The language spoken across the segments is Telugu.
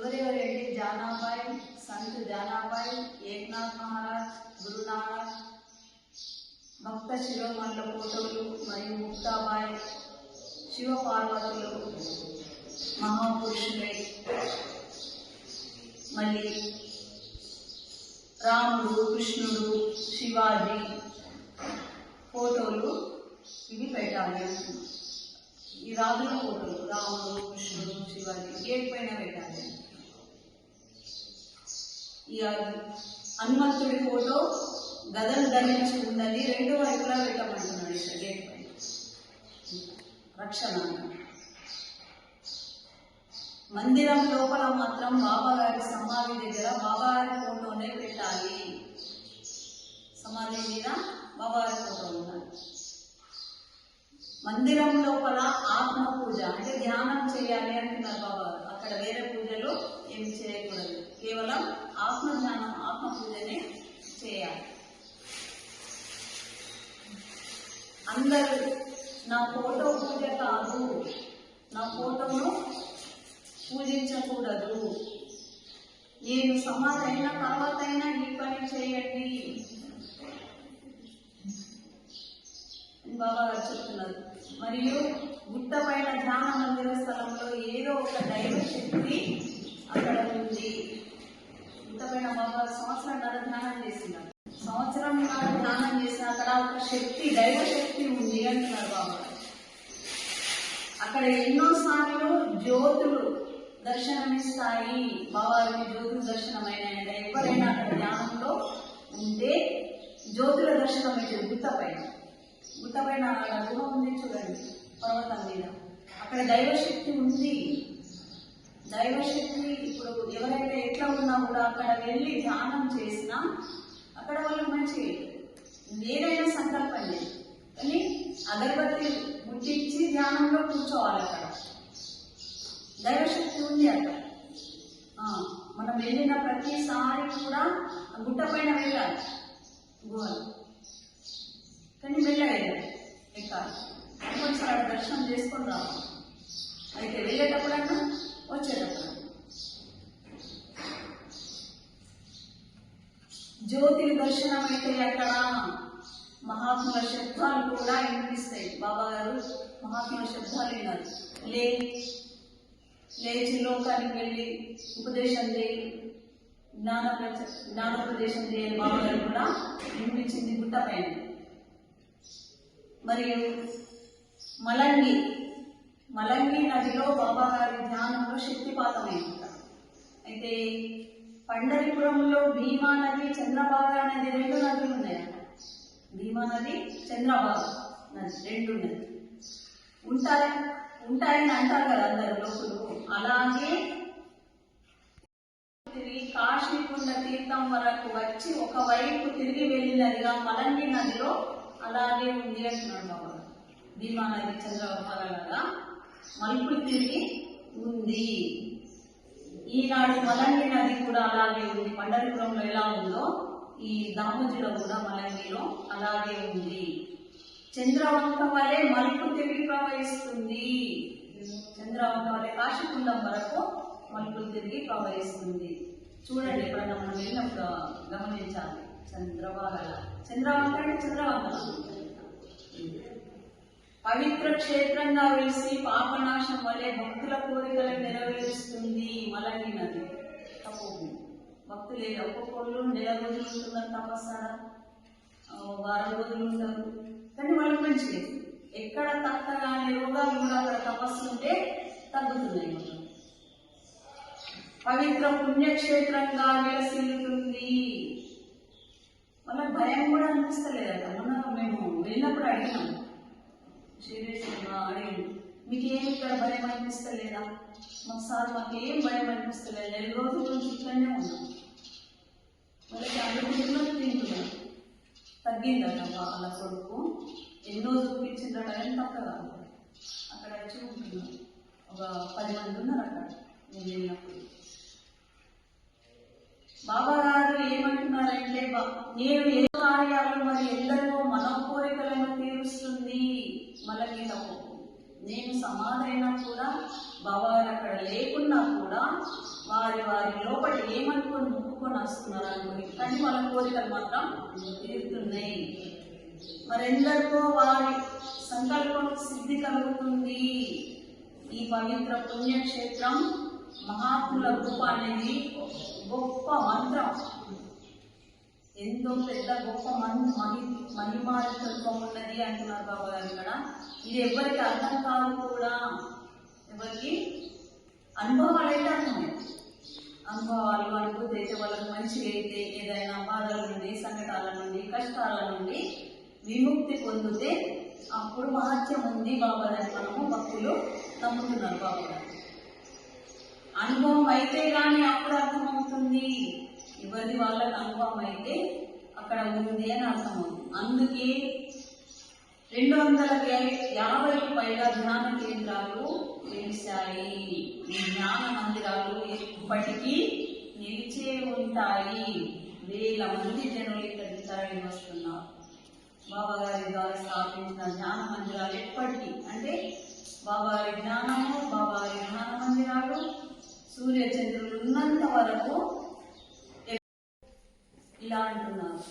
ఎవరెవరంటే జానాబాయి సంత్ జానాబాయి ఏక్నాథ్ మహారాజ్ గురునానక్ భక్త శిరోమణుల ఫోటోలు మరియు ముక్తాబాయ్ శివ పార్వతులు మహాపురుషులై మళ్ళీ రాముడు కృష్ణుడు శివాజీ ఫోటోలు ఇవి పెట్టాలి ఈ రాజుల ఫోటోలు రాముడు కృష్ణుడు శివాజీ గేట్ పైన పెట్టాలి? హనుమంతుడి ఫోటో గదలు ధరించి ఉందని రెండు వైపులా పెట్టమంటున్నాడు ఇక్కడ గేట్ పైన. రక్షణ. మందిరం లోపల మాత్రం బాబా గారి సమాధి దగ్గర బాబాగారి ఫోటోనే పెట్టాలి. సమాధి మీద బాబాగారి ఫోటో ఉండాలి. మందిరం లోపల ఆత్మ పూజ అంటే ధ్యానం చేయాలి అంటున్నారు బాబా అక్కడ వేరే పూజలు ఏమి చేయకూడదు. కేవలం ఆత్మజ్ఞానం ఆత్మ పూజనే చేయాలి. అందరూ నా ఫోటో పూజ కాదు నా ఫోటోను పూజించకూడదు. నేను సమాధైన అయిన తర్వాత అయినా ఈ పని చేయండి అని బాబా గారు చెప్తున్నారు. మరియు గుట్ట పైన ధ్యాన మందిర స్థలంలో ఏదో ఒక దైవ శక్తి అక్కడ ఉంది. గుట్ట పైన బాబా గారు సంవత్సరం ధ్యానం చేసినారు సంవత్సరం నర ధ్యానం చేసిన అక్కడ ఒక శక్తి దైవ శక్తి ఉంది అంటున్నారు బాబా అక్కడ ఎన్నో సార్లు జ్యోతులు దర్శనమిస్తాయి. బాబాకి జ్యోతులు దర్శనమైన ఎవరైనా అక్కడ ధ్యానంలో ఉంటే జ్యోతుల దర్శనం అయితే గుట్ట పైన. గుట్ట పైన గుహ ఉంది చూడండి పర్వతం మీద. అక్కడ దైవశక్తి ఉంది. దైవశక్తి ఇప్పుడు ఎవరైతే ఎట్లా ఉన్నా కూడా అక్కడ వెళ్ళి ధ్యానం చేసినా అక్కడ వాళ్ళకి మంచి ఏదైనా సంకల్పం లేదు. కానీ అగరబత్తి ముట్టించి ధ్యానంలో కూర్చోవాలి అక్కడ. దైవశక్తి ఉంది అక్కడ. మనం వెళ్ళిన ప్రతిసారి కూడా గుట్ట పైన వెళ్ళాలి. గుహలు కానీ వెళ్ళలేదు ఎక్కాలి కొంచెం అక్కడ దర్శనం చేసుకొని రావాలి అయితే వెళ్ళేటప్పుడన్నా వచ్చేటప్పుడు. జ్యోతిని దర్శనం అయితే అక్కడ మహాత్ముల శబ్దాలు కూడా వినిపిస్తాయి. బాబా గారు మహాత్ముల శబ్దాలు విన్నారు. లే లేచి లోకానికి వెళ్ళి ఉపదేశం చేయి. జ్ఞాన జ్ఞానోపదేశం చేయని బాబా గారు కూడా వినిపించింది గుట్టపై మరియు మలంగి మలంగి నదిలో బాబాగారి ధ్యానంలో శక్తిపాతమైంది అయితే పండరిపురంలో భీమా నది చంద్రబాగా నది రెండు నదులు ఉన్నాయి భీమా నది చంద్రబాగ నది రెండు నది ఉంటాయి ఉంటాయని అంటారు కదా అందరు లోకులు. అలాగే తిరిగి కాశీకుండ తీర్థం వరకు వచ్చి ఒకవైపు తిరిగి వెళ్ళినదిగా మలంగి నదిలో అలాగే ఉంది అంటున్నాడు బాబా భీమా నది చంద్రబాగా మలుపులు తిరిగి ఉంది. ఈనాడు మలంగి నది కూడా అలాగే ఉంది. పండరిపురంలో ఎలా ఉందో ఈ దామోజీలో కూడా మలంగిలో అలాగే ఉంది. చంద్రవంక వలె మలుపు తిరిగి ప్రవహిస్తుంది. చంద్రవంక వలె కాశీకుండం వరకు మలుపులు తిరిగి ప్రవహిస్తుంది. చూడండి ఎప్పుడన్నా మనం వెళ్ళినప్పుడు గమనించాలి. చంద్రబాగ చంద్రవంక అంటే చంద్రవంక పవిత్ర క్షేత్రంగా వెలిసి పాపనాశం వలె భక్తుల కోరికలు నెరవేరుస్తుంది మలంగి నది. తప్పకుండా భక్తులు ఒక్కొక్కళ్ళు నెల రోజులు ఉంటుందని తపస్సారా? వారం రోజులు ఉంటారు కానీ వాళ్ళకి మంచిది. ఎక్కడ తక్కగానే రోగాలు కూడా అక్కడ తపస్సు ఉంటే తగ్గుతున్నాయి పవిత్ర పుణ్యక్షేత్రంగా విలసిల్లుతుంది. వాళ్ళకి భయం కూడా అనిపిస్తలేదట. మొన్న మేము వెళ్ళినప్పుడు అడిగినాం. శ్రీరేష్ అడిగింది. మీకు ఏం ఇక్కడ భయం అనిపిస్తలేదా? మాకు సార్ మాకు ఏం భయం అనిపిస్తలేదు. నెల రోజుల నుంచి ఇట్లనే ఉన్నాం. వాళ్ళకి అనుకుంటున్నారు తింటున్నాం. తగ్గిందట వాళ్ళ కొడుకు. ఎన్నో చూపించిందట అని తప్పగా అక్కడ చూపుతున్నాం ఒక పది మంది ఉన్నారు అక్కడ నేను వెళ్ళినప్పుడు. బాబా నేను ఏ కార్యాలు మరి ఎందరో మన కోరికలను తీరుస్తుంది మనకి తప్పు నేను సమాధి అయినా కూడా భవాన్ అక్కడ లేకున్నా కూడా వారి వారి లోపల ఏమనుకొని ముక్కుకొని వస్తున్నారు అనుకుని కానీ వాళ్ళ కోరికలు మాత్రం తీరుతున్నాయి. మరెందరికో వారి సంకల్పం సిద్ధి కలుగుతుంది. ఈ పవిత్ర పుణ్యక్షేత్రం మహాత్ముల రూపం అనేది గొప్ప మంత్రం. ఎంతో పెద్ద గొప్ప మన్ మణి మణిమారితత్వం ఉన్నది అంటున్నారు బాబా గారు ఇక్కడ. ఇది ఎవరికి అర్థం కాదు కూడా. ఎవరికి? అనుభవాలు అయితే అర్థమే. అనుభవాలు అనుభూతి అయితే వాళ్ళకి మంచి అయితే ఏదైనా బాధల నుండి సంకటాల నుండి కష్టాల నుండి విముక్తి పొందితే అప్పుడు మహత్యం ఉంది బాబా అని మనము భక్తులు నమ్ముతున్నారు బాబా గారు. అనుభవం అయితే కానీ అప్పుడు అర్థమవుతుంది. ఎవరిది వాళ్ళకి అనుభవం అయితే అక్కడ ఉంది అని అర్థమవుతుంది అందుకే రెండు వందల యాభైకి పైగా ధ్యాన కేంద్రాలు నిలిచాయి. ఈ జ్ఞాన మందిరాలు ఇప్పటికీ నిలిచే ఉంటాయి. వేల మంది జనులు ఇక్కడికి తరలి వస్తున్నారు. బాబా గారి ద్వారా స్థాపించిన జ్ఞాన మందిరాలు ఎప్పటికీ అంటే బాబా గారి జ్ఞానము బాబా గారి జ్ఞాన మందిరాలు సూర్య చంద్రులు ఉన్నంత వరకు ఇలా అంటున్నారు.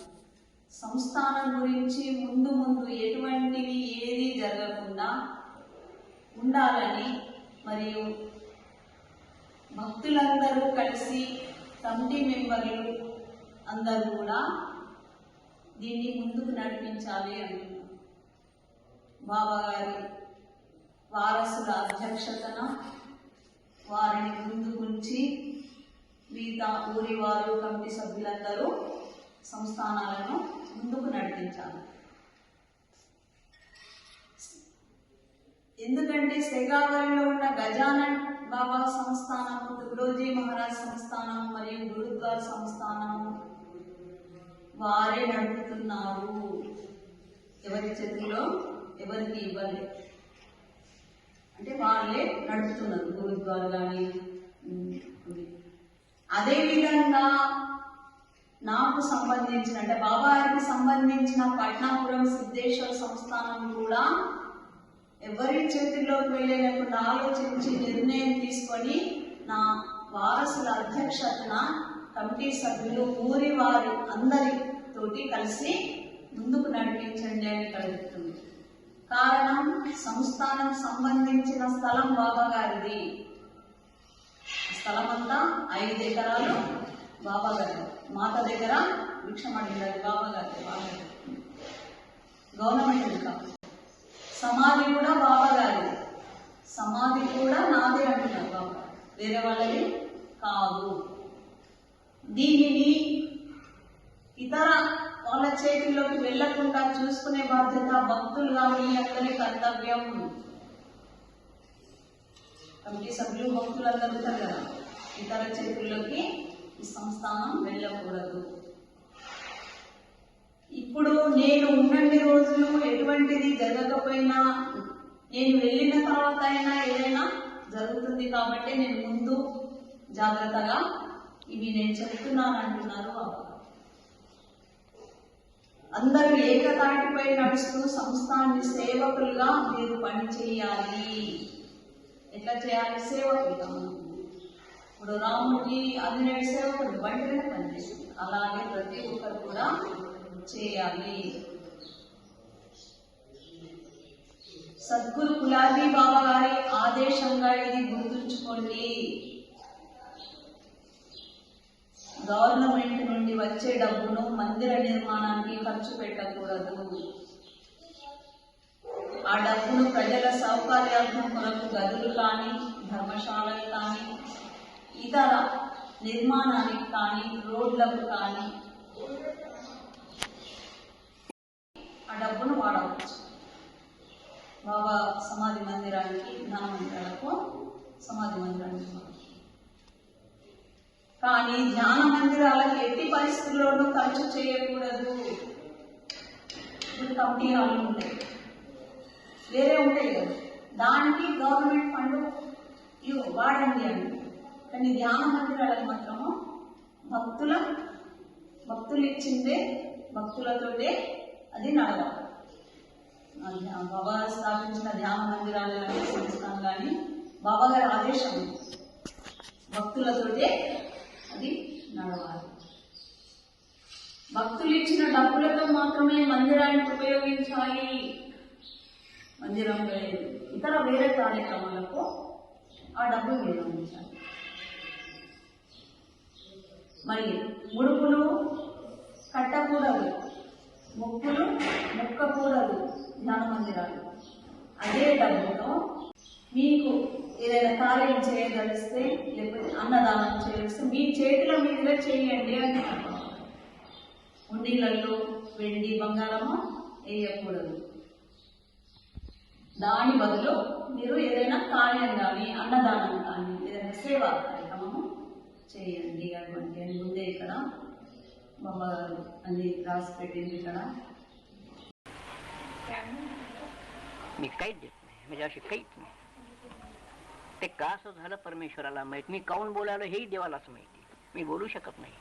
సంస్థానం గురించి ముందు ముందు ఎటువంటివి ఏది జరగకుండా ఉండాలని మరియు భక్తులందరూ కలిసి కమిటీ మెంబర్లు అందరూ కూడా దీన్ని ముందుకు నడిపించాలి అంటున్నారు బాబా గారి వారసుల అధ్యక్షతన వారిని ముందు ఉంచి మిగతా ఊరి వారు కమిటీ సభ్యులందరూ సంస్థానాలను ముందుకు నడిపించాలి. ఎందుకంటే శ్రీకాకుళంలో ఉన్న గజానన్ బాబా సంస్థానం తుగ్లోజీ మహారాజ్ సంస్థానం మరియు గురుద్వార్ సంస్థానం వారే నడుపుతున్నారు. ఎవరి చేతుల్లో? ఎవరికి ఇవ్వలేదు అంటే వాళ్ళే నడుపుతున్నారు గురుద్వార్ కానీ అదే విధంగా నాకు సంబంధించిన అంటే బాబాకి సంబంధించిన పట్నాపురం సిద్ధేశ్వర సంస్థానం కూడా ఎవరి చేతుల్లోకి వెళ్ళలేకుండా ఆలోచించి నిర్ణయం తీసుకొని నా వారసుల అధ్యక్షతన కమిటీ సభ్యులు ఊరి వారి అందరితోటి కలిసి ముందుకు నడిపించండి అని కలుగుతుంది కారణం సంస్థానం సంబంధించిన స్థలం బాబా గారిది స్థలం అంతా ఐదు ఎకరాలు. బాబా గారు మాత దగ్గర భిక్షం అడిగారు బాబా గారి బాబా గవర్నమెంట్ కాదు. సమాధి కూడా బాబా గారి సమాధి కూడా నాదే అంటున్నారు బాబా వేరే వాళ్ళది కాదు. దీనిని ఇతర వాళ్ళ చేతిలోకి వెళ్ళకుండా చూసుకునే బాధ్యత భక్తులుగా మీ అందరి కర్తవ్యం. కమిటీ సభ్యులు భక్తులందరూ ఉంటారు కదా. ఇతర చేతుల్లోకి ఈ సంస్థానం వెళ్ళకూడదు. ఇప్పుడు నేను ఉన్నన్ని రోజులు ఎటువంటిది జరగకపోయినా నేను వెళ్ళిన తర్వాత అయినా ఏదైనా జరుగుతుంది కాబట్టి నేను ముందు జాగ్రత్తగా ఇవి నేను చెప్తున్నాను అంటున్నారు అందరూ ఏకతాటిపై నడుస్తూ సంస్థాన్ని సేవకులుగా మీరు పని చేయాలి ఎట్లా చేయాలి? సేవకులుగా ఇప్పుడు రాముడికి ఆంజనేయుడు సేవకుడు బండినే పనిచేస్తుంది. అలాగే ప్రతి ఒక్కరు కూడా చేయాలి. సద్గురు కులాబీ బాబా గారి ఆదేశంగా ఇది గుర్తుంచుకోండి. గవర్నమెంట్ నుండి వచ్చే డబ్బును మందిర నిర్మాణానికి ఖర్చు పెట్టకూడదు. ఆ డబ్బును ప్రజల సౌకర్యార్థం కొరకు గదులు కానీ ధర్మశాలలు కానీ ఇతర నిర్మాణానికి కానీ రోడ్లకు కానీ ఆ డబ్బును వాడవచ్చు. బాబా సమాధి మందిరానికి జ్ఞాన మందిరాలకు సమాధి మందిరానికి కానీ ధ్యాన మందిరాలకు ఎట్టి పరిస్థితుల్లోనూ ఖర్చు చేయకూడదు. కంపెనీ కమిటీ ఉంటాయి వేరే ఉంటాయి కదా. దానికి గవర్నమెంట్ ఫండ్ ఇవ్వు వాడండి అని. కానీ ధ్యాన మందిరాలకు మాత్రము భక్తుల భక్తులు ఇచ్చిందే భక్తులతోటే అది నడవాలి బాబా స్థాపించిన ధ్యాన మందిరాలను సంస్థానం కానీ బాబా గారి ఆదేశం భక్తులతోటే అది నడవాలి. భక్తులు ఇచ్చిన డబ్బులతో మాత్రమే మందిరాన్ని ఉపయోగించాలి. మందిరంలో ఇతర వేరే కార్యక్రమాలకు ఆ డబ్బులు వినియోగించాలి. మరి ముడుపులు కట్టకూడదు మొక్కులు ముక్కకూడదు ధ్యాన మందిరాలు అదే డబ్బుతో మీకు ఏదైనా కార్యం చేయగలిస్తే లేకపోతే అన్నదానం చేయగలిస్తే మీ చేతుల మీదుగా చేయండి అని ఉండిళ్ళల్లో వెండి బంగారము వేయకూడదు. దాని బదులు మీరు ఏదైనా కార్యం కానీ అన్నదానం కానీ ఏదైనా సేవ చేయండి అటువంటి అని ముందే ఇక్కడ బాబా గారు అన్ని రాసి పెట్టింది ఇక్కడ मी काहीच देत नाही म्हणजे असे काहीच नाही ते का असं झालं परमेश्वराला माहित मी काऊन बोलायला हेही देवालाच माहिती मी बोलू शकत नाही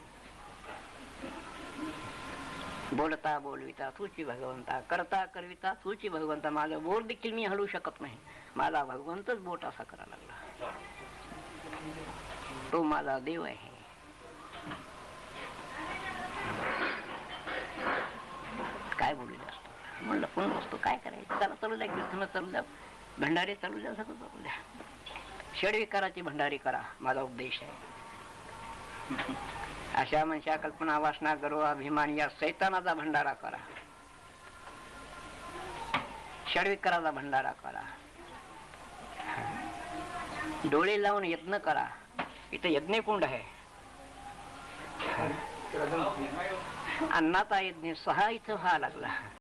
बोलता बोलविता तूची भगवंता करता करविता तूची भगवंता माझं बोट देखील मी हलवू शकत नाही मला भगवंतच बोट असा करा लागला तो माझा देव आहे. काय बोलू असतो म्हणलं पण असतो काय करायचं? त्याला चालू द्या कीर्तन चालू द्या. भंडारे चालू द्या सगळं चालू द्या. षडविकाराची भंडारी करा माझा उपदेश आहे. अशा मनशा कल्पना वासना गर्व अभिमान या सैतानाचा भंडारा करा. षडविकाराचा भंडारा करा. डोळे लावून यत्न करा. इथं यज्ञकुंड आहे. अन्नाचा यज्ञ सहा इथं व्हायला लागला.